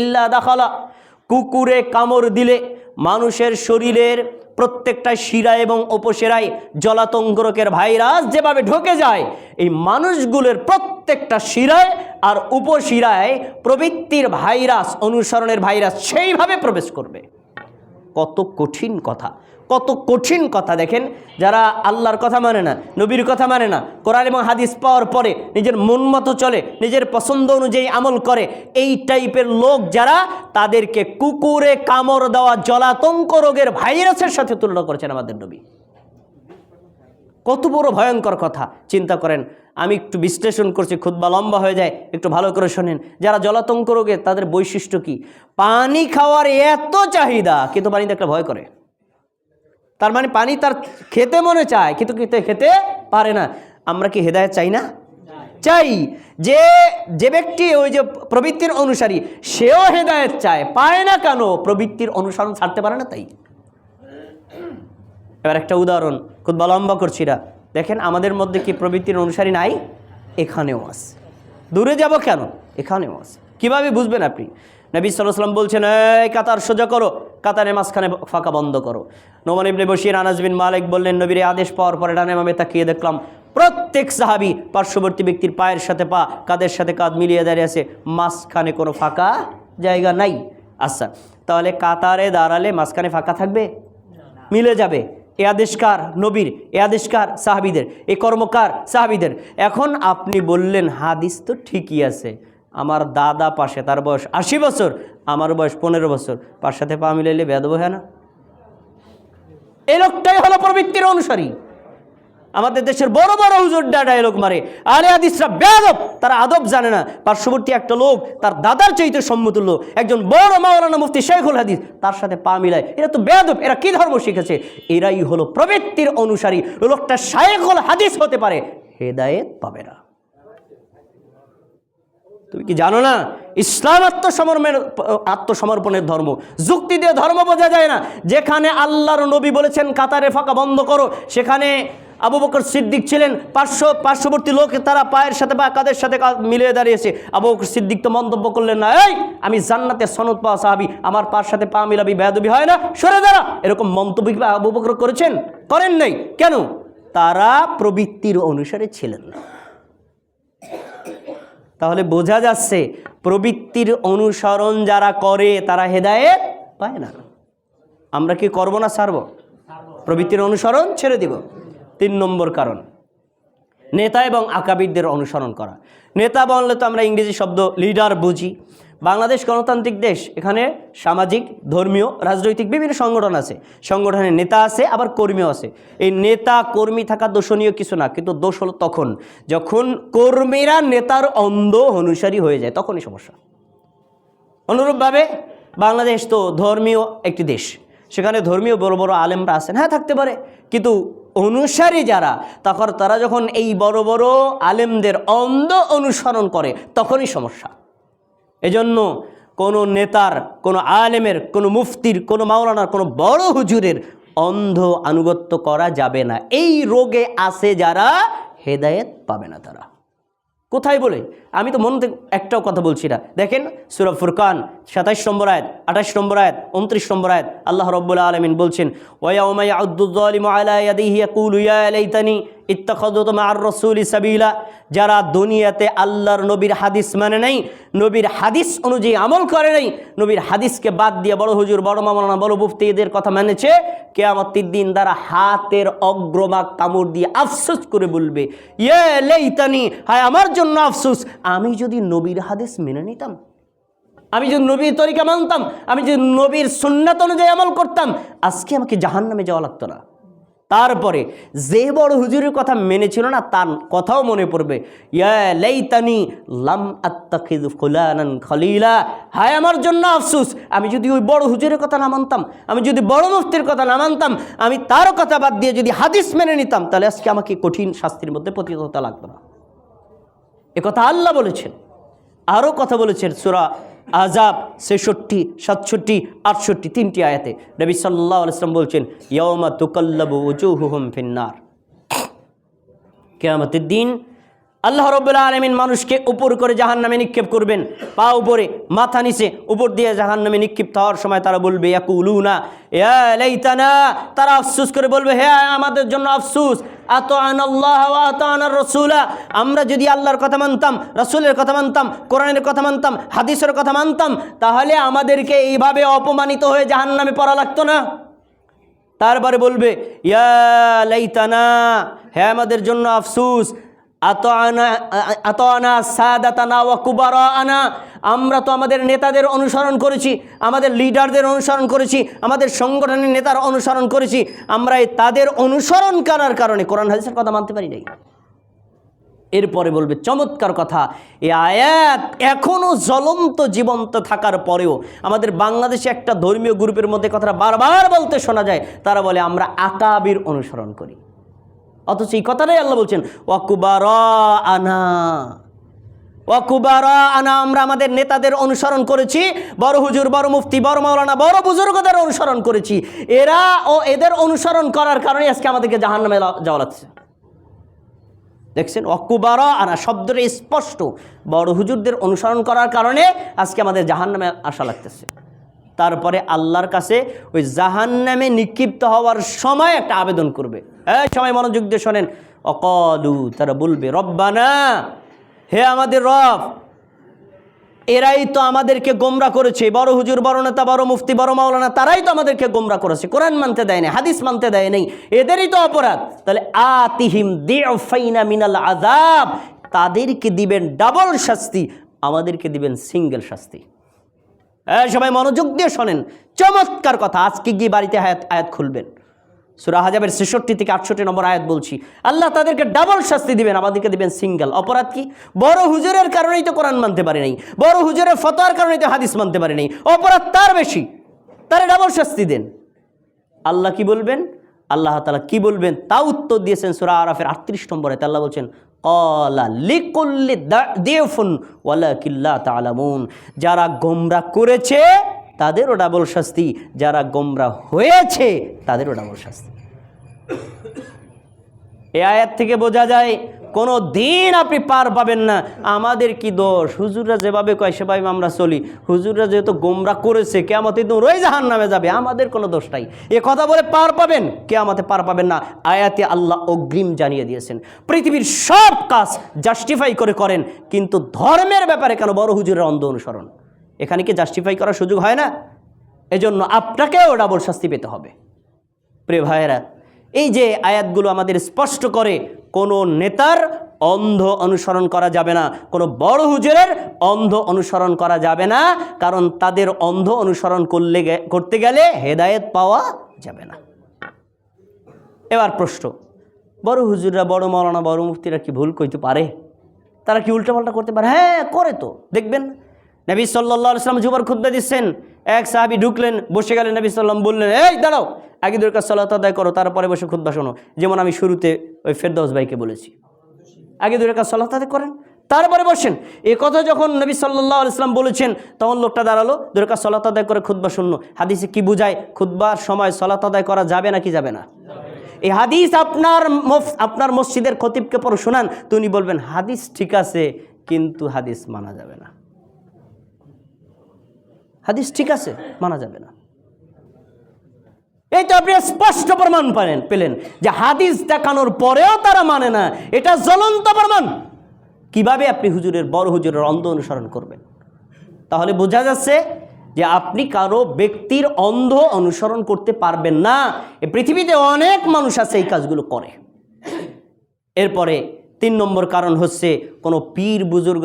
ইল্লা দাখালা। কুকুরে কামড় দিলে মানুষের শরীরের প্রত্যেকটা শিরা এবং উপশিরায় জলাতঙ্গরকের ভাইরাস যেভাবে ঢোকে যায়, এই মানুষগুলোর প্রত্যেকটা শিরায় আর উপশিরায় প্রবৃত্তির ভাইরাস, অনুসরণের ভাইরাস সেইভাবে প্রবেশ করবে। কত কঠিন কথা। কত কঠিন কথা দেখেন, যারা আল্লাহর কথা মানে না, নবীর কথা মানে না, কোরআন এবং হাদিস পাওয়ার পরে নিজের মন মতো চলে, নিজের পছন্দ অনুযায়ী আমল করে, এই টাইপের লোক যারা তাদেরকে কুকুরে, কামড় দেওয়া জলাতঙ্ক রোগের ভাইরাসের সাথে তুলনা করেছেন আমাদের নবী। কত বড় ভয়ঙ্কর কথা, চিন্তা করেন, আমি একটু বিশ্লেষণ করছি খুদ্া লম্বা হয়ে যায়, একটু ভালো করে শোনেন, যারা জলাতঙ্ক রোগে তাদের বৈশিষ্ট্য কি? পানি খাওয়ার এত চাহিদা, কিন্তু পানি দেখলে ভয় করে। তার মানে পানি তার খেতে মনে চায়, কিন্তু খেতে খেতে পারে না? আমরা কি হেদায়ত চাই না? চাই। যে যে ব্যক্তি ওই যে প্রবৃত্তির অনুসারী, সেও হেদায়ত চায়। পায় না কেন? প্রবৃত্তির অনুসরণ ছাড়তে পারে না তাই। এবার একটা উদাহরণ খুব লম্বা করছি না দেখেন আমাদের মধ্যে কি প্রবৃত্তির অনুসারী নাই? এখানেও আছে। দূরে যাব কেন? এখানেও আছে। কীভাবে বুঝবেন আপনি? নবী সাল্লাম বলছেন, এই কাতার সোজা করো, কাতারের মাঝখানে ফাঁকা বন্ধ করো। নোমান ইবনে বসির আনাজবিন মালিক বললেন, নবীর আদেশ পাওয়ার পরে ডানে মামে তাকিয়ে দেখলাম, প্রত্যেক সাহাবি পার্শ্ববর্তী ব্যক্তির পায়ের সাথে পা কাদের সাথে কাঁধ মিলিয়ে দাঁড়িয়ে আছে, মাঝখানে কোনো ফাঁকা জায়গা নাই। আচ্ছা তাহলে কাতারে দাঁড়ালে মাঝখানে ফাঁকা থাকবে? মিলে যাবে। এ আদেশকার নবীর। এ আদেশকার সাহাবিদের। এ কর্মকার? সাহাবিদের। এখন আপনি বললেন, হাদিস তো ঠিকই আছে। আমার দাদা পাশে, তার বয়স আশি বছর, আমার বয়স পনেরো বছর। পার সাথে পা মিলাইলে বেদব হয় না? এই লোকটাই হলো প্রবৃত্তির অনুসারী। আমাদের দেশের বড় বড় হুজুরডা ডায়লগ মারে আরে আদিসরা বেয়াদব, তারা আদব জানে না। পার্শ্ববর্তী একটা লোক, তার দাদার চাইতে সম্মতুল্য একজন বড় মাওলানা মুফতি শেখুল হাদিস, তার সাথে পা মিলায়। এরা তো বেয়াদব, এরা কি ধর্ম শিখেছে? এরাই হলো প্রবৃত্তির অনুসারী। লোকটা শায়েখুল হাদিস হতে পারে, হেদায়েত পাবে না। তুমি কি জানো না? ইসলাম আত্মসমর্পণের আত্মসমর্পণের ধর্ম। যুক্তি দিয়ে ধর্ম বোঝা যায় না। যেখানে আল্লাহর নবী বলেছেন, কাতারে ফাঁকা বন্ধ করো। সেখানে আবু বকর সিদ্দিক ছিলেন। পার্শ্ব, পার্শ্ববর্তী লোক, তারা পায়ের সাথে বা কাদের সাথে মিলিয়ে দাঁড়িয়েছে। আবু বকর সিদ্দিক তো মন্তব্য করলেন না, এই, আমি জান্নাতে সনদ পাওয়া সাহাবি। আমার পার সাথে পা মিলাবি, বেয়াদবি হয় না? সরে দাঁড়া! এরকম মন্তব্য কি আবু বকর করেছেন? করেন নাই। কেন? তারা প্রবৃত্তির অনুসারে ছিলেন না। তাহলে বোঝা যাচ্ছে প্রবৃত্তির অনুসরণ যারা করে, তারা হেদায়েত পায় না। আমরা কি করব না সারব প্রবৃত্তির অনুসরণ ছেড়ে দিব। তিন নম্বর কারণ, নেতা এবং আকাবিদদের অনুসরণ করা। নেতা বললে তো আমরা ইংরেজি শব্দ লিডার বুঝি। বাংলাদেশ গণতান্ত্রিক দেশ, এখানে সামাজিক, ধর্মীয়, রাজনৈতিক বিভিন্ন সংগঠন আছে। সংগঠনের নেতা আছে, আবার কর্মীও আছে। এই নেতা, কর্মী থাকা দোষণীয় কিছু না, কিন্তু দোষ হলো তখন। যখন কর্মীরা নেতার অন্ধ অনুসারী হয়ে যায়, তখনই সমস্যা। অনুরূপভাবে বাংলাদেশ তো ধর্মীয় একটি দেশ। সেখানে ধর্মীয় বড় বড় আলেমরা আছেন। হ্যাঁ থাকতে পারে। কিন্তু অনুসারী যারা তখন তারা যখন এই বড় বড় আলেমদের অন্ধ অনুসরণ করে, তখনই সমস্যা। এজন্য কোনো নেতার, কোনো আলেমের, কোনো মুফতির, কোনো মাওলানার, কোনো বড় হুজুরের অন্ধ আনুগত্য করা যাবে না। এই রোগে আছে যারা, হেদায়েত পাবে না তারা। কোথায় বলে? আমি তো মন থেকে একটাও কথা বলছি না। দেখেন সুরফুর ফুরকান সাতাইশ নম্বর আয়াত, আঠাশ নম্বর আয়াত, উনত্রিশ নম্বর আয়াত, আল্লাহ রব্বুল্লা আলমিন বলছেন সাবিলা। যারা দুনিয়াতে আল্লাহর নবীর হাদিস মানে নাই, নবীর হাদিস অনুযায়ী আমল করে নাই, নবীর হাদিসকে বাদ দিয়ে বড় হুজুর, বড় মামলানা বড় মুফতি এদের কথা মেনেছে কে কেয়ামতির দিন তারা হাতের অগ্রমাক কামড় দিয়ে আফসোস করে বলবে ইয়ে লেইতানি, হায় আমার জন্য আফসোস, আমি যদি নবীর হাদিস মেনে নিতাম আমি যদি নবীর তরিকা মানতাম, আমি যদি নবীর সুন্নাত অনুযায়ী আমল করতাম, আজকে আমাকে জাহান নামে যাওয়া লাগতো না। তারপরে যে বড় হুজুরের কথা মেনেছিল না, তার কথাও মনে পড়বে লাইতানি লাম খলিলা। হায় আমার জন্য আফসুস, আমি যদি ওই বড় হুজুরের কথা না মানতাম, আমি যদি বড় মুফতির কথা না মানতাম, আমি তার কথা বাদ দিয়ে যদি হাদিস মেনে নিতাম, তাহলে আজকে আমাকে কঠিন শাস্তির মধ্যে পতিত হতে লাগতো না। একথা আল্লাহ বলেছেন, আরও কথা বলেছেন সুরা আজাব ছেষট্টি, সাতষট্টি, আটষট্টি তিনটি আয়াতে নবী সাল্লাহ আলাইসলাম বলছেন ইয়মা তুকল্লাবু উজুহুহুম ফিন্নার কেয়ামতের দিন আল্লাহ রব্বুল্লাহ আলমিন মানুষকে উপর করে জাহান নামে নিক্ষেপ করবেন, পা উপরে, মাথা নিচে, উপর দিয়ে জাহান নামে নিক্ষিপ্ত হওয়ার সময় তারা বলবে, ইয়াকুলুনা, ইয়া তারা আফসুস করে বলবে, হে আমাদের জন্য আফসুস আত আনাল্লাহ আত আনার রসুলা। আমরা যদি আল্লাহর কথা মানতাম, রসুলের কথা মানতাম, কোরআনের কথা মানতাম, হাদিসের কথা মানতাম, তাহলে আমাদেরকে এইভাবে অপমানিত হয়ে জাহান নামে পড়া লাগতো না। তারপরে বলবে, ইয়া লাইতানা হ্যাঁ আমাদের জন্য আফসুস আত আনা আত আনা সাদাতানা ওয়া কুবারা আনা আমরা তো আমাদের নেতাদের অনুসরণ করেছি, আমাদের লিডারদের অনুসরণ করেছি, আমাদের সংগঠনের নেতার অনুসরণ করেছি। আমরা তাদের অনুসরণ করার কারণে, কোরআন হাদিসের কথা মানতে পারি নাই। এরপরে বলবে, চমৎকার কথা এই আয়াত এখনও জ্বলন্ত, জীবন্ত থাকার পরেও আমাদের বাংলাদেশে একটা ধর্মীয় গ্রুপের মধ্যে কথাটা বারবার বলতে শোনা যায়। তারা বলে, আমরা আকাবির অনুসরণ করি। অথচ এই কথাটাই আল্লাহ বলছেন ওয়াকুবার আনা ওয়াকুবারা আনা আমরা আমাদের নেতাদের অনুসরণ করেছি, বড় হুজুর, বড় মুফতি, বড় মাওলানা, বড় বুজুর্গদের অনুসরণ করেছি। এরা ও এদের অনুসরণ করার কারণে আজকে আমাদেরকে জাহান নামে যাওয়া লাগছে। দেখছেন? অকুবারা আনা শব্দটা স্পষ্ট। বড় হুজুরদের অনুসরণ করার কারণে আজকে আমাদের জাহান নামে আসা লাগতেছে। তারপরে আল্লাহর কাছে ওই জাহান নামে নিক্ষিপ্ত হওয়ার সময় একটা আবেদন করবে। সময় মনোযোগ দিয়ে শোনেন। অকলু তারা বলবে রব্বানা। হে আমাদের রব, এরাই তো আমাদেরকে গোমরা করেছে। বড় হুজুর, বড় নেতা, বড় মুফতি, বড় মাওলানা, তারাই তো আমাদেরকে গোমরা করেছে। কোরআন মানতে দেয় না হাদিস মানতে দেয় নাই। এদেরই তো অপরাধ। তাহলে আতিহিম দিফাইনা মিনাল আজাব তাদেরকে দিবেন ডাবল শাস্তি, আমাদেরকে দিবেন সিঙ্গেল শাস্তি। সবাই মনোযোগ দিয়ে শোনেন। চমৎকার কথা। আজকে গিয়ে বাড়িতে আয়াত আয়াত খুলবেন। সুরা হাজাবের ছেষট্টি থেকে আটষট্টি নম্বর আয়াত বলছি, আল্লাহ তাদেরকে ডাবল শাস্তি দিবেন, আমাদেরকে দিবেন সিঙ্গেল অপরাধ কি? বড় হুজুরের কারণেই তো কোরআন মানতে পারে নাই, বড় হুজুরের ফতোয়ার কারণেই তো হাদিস মানতে পারে নাই, অপরাধ তার বেশি, তারে ডাবল শাস্তি দেন। আল্লাহ কি বলবেন? আল্লাহ তালা কি বলবেন? তা উত্তর দিয়েছেন সুরা আরাফের আটত্রিশ নম্বরে আল্লাহ বলছেন যারা গোমরা করেছে তাদেরও ডাবল শাস্তি, যারা গোমরা হয়েছে, তাদেরও ডাবল শাস্তি। এ আয়াত থেকে বোঝা যায়, কোনো দিন আপনি পার পাবেন না। আমাদের কি দোষ? হুজুররা যেভাবে কয়, সেভাবে আমরা চলি। হুজুররা যেহেতু গোমরা করেছে কেয়ামতে তো রয়ে জাহান নামে যাবে। আমাদের কোনো দোষ নাই। এ কথা বলে পার পাবেন, কেয়ামতে পার পাবেন না। আয়াতে আল্লাহ অগ্রিম জানিয়ে দিয়েছেন, পৃথিবীর সব কাজ জাস্টিফাই করে করেন, কিন্তু ধর্মের ব্যাপারে কেন বড় হুজুরের অন্ধ অনুসরণ? এখানে কি জাস্টিফাই করার সুযোগ হয় না? এজন্য আপনাকেও ডাবল শাস্তি পেতে হবে। প্রিয় ভাইয়েরা, এই যে আয়াতগুলো আমাদের স্পষ্ট করে কোনো নেতার অন্ধ অনুসরণ করা যাবে না, কোনো বড় হুজুরের অন্ধ অনুসরণ করা যাবে না, কারণ তাদের অন্ধ অনুসরণ করলে করতে গেলে হেদায়েত পাওয়া যাবে না। এবার প্রশ্ন, বড় হুজুররা, বড় মৌলানা, বড় মুফতিরা কি ভুল কইতে পারে? তারা কি উল্টাপাল্টা করতে পারে? হ্যাঁ করে তো, দেখবেন নবী সাল্লাহ ইসলাম জুবার খুদ্া দিচ্ছেন। এক সাহাবি ঢুকলেন, বসে গেলেন, নবী সাল্লাম বললেন, এই, দাঁড়াও, আগে দরকার সাল্লাত আদায় করো, তারপরে বসে খুদ্া শোনো। যেমন আমি শুরুতে ওই ফেরদৌস ভাইকে বলেছি। আগে দরকার সাল্লাত আদায় করেন, তারপরে বসেন। এ কথা যখন নবী সাল্লাহ ইসলাম বলেছেন, তখন লোকটা দাঁড়াল দরকার সলাত আদায় করে খুদ্া শূন্য হাদিসে কি বুঝায়, খুদ্বার সময় সলাত আদায় করা যাবে না কি যাবে না? এই হাদিস আপনার আপনার মসজিদের খতিবকে পর শোনান, তো উনি বলবেন, হাদিস ঠিক আছে, কিন্তু হাদিস মানা যাবে না। হাদিস ঠিক আছে, মানা যাবে না। এই তো আপনি স্পষ্ট প্রমাণ পেলেন পেলেন যে হাদিস দেখানোর পরেও তারা মানে না, এটা জ্বলন্ত প্রমাণ। কীভাবে আপনি হুজুরের, বড় হুজুরের অন্ধ অনুসরণ করবেন? তাহলে বোঝা যাচ্ছে যে আপনি কারও ব্যক্তির অন্ধ অনুসরণ করতে পারবেন না। এ পৃথিবীতে অনেক মানুষ আছে এই কাজগুলো করে। এরপরে তিন নম্বর কারণ হচ্ছে কোনো পীর বুজুর্গ